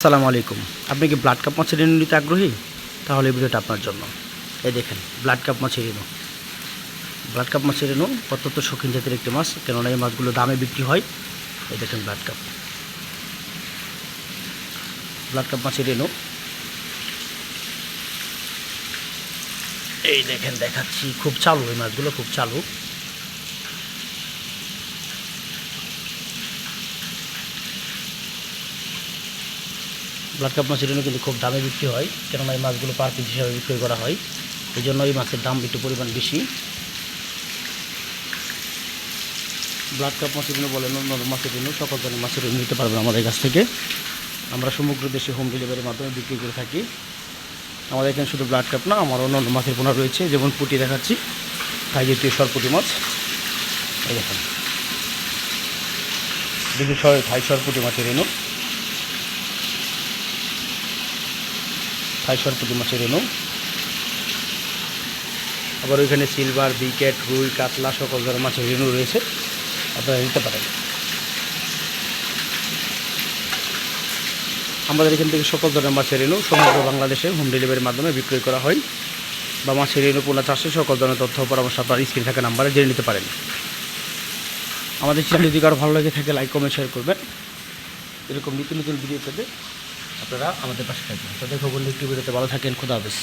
আসসালামু আলাইকুম। আপনি কি ব্লাড কাপ মাছের রেণু নিতে আগ্রহী? তাহলে ভিডিওটা আপনার জন্য। এই দেখেন ব্লাড কাপ মাছের রেণু ব্লাড কাপ মাছের রেণু অত্যন্ত শৌখিন জাতের একটি মাছ, কেননা এই মাছগুলো দামে বিক্রি হয়। এই দেখেন ব্লাড কাপ ব্লাড কাপ মাছের রেণু এই দেখেন, দেখাচ্ছি, খুব চালু এই মাছগুলো, খুব চালু। ব্লাড কাপ মাছের জন্য কিন্তু খুব দামে বিক্রি হয়, কেননা এই মাছগুলো পার পিস হিসাবে বিক্রি করা হয়। এই জন্য এই মাছের দাম একটু পরিমাণ বেশি। ব্লাড কাপ মাছের জন্য বলেন অন্য মাছের জন্য সকল ধরনের মাছের নিতে পারবেন আমাদের কাছ থেকে। আমরা সমগ্র দেশে হোম ডেলিভারির মাধ্যমে বিক্রি করে থাকি। আমাদের এখানে শুধু ব্লাড কাপ না, আমার অন্য অন্য মাছের পোনা রয়েছে, যেমন পুঁটি দেখাচ্ছি। থাই জাতীয় সরপুটি মাছ। এই দেখেন। দেখি সর থাই সরপুটি মাছের রেণু থাই সরপুটি মাছের রেণু আবার ওইখানে সিলভার, বিকেট, রুই, কাতলা সকল ধরনের মাছের রেণু রয়েছে। আপনারা নিতে পারেন। আমাদের এখান থেকে সকল ধরনের মাছের রেণু সমগ্র বাংলাদেশে হোম ডেলিভারির মাধ্যমে বিক্রয় করা হয় বা মাছের রেণু পোনা চাষে সকল ধরনের তথ্য পরামর্শ আপনার স্ক্রিন থাকা নাম্বারে জেনে নিতে পারেন। আমাদের চ্যানেল যদি কারও ভালো লাগে থাকে লাইক কমেন্ট শেয়ার করবেন। এরকম নতুন নতুন ভিডিও পেতে আপনারা আমাদের পাশে থাকবেন। তো দেখো বন্ধু একটু ভিডিওতে ভালো থাকেন খুদা হাফেজ।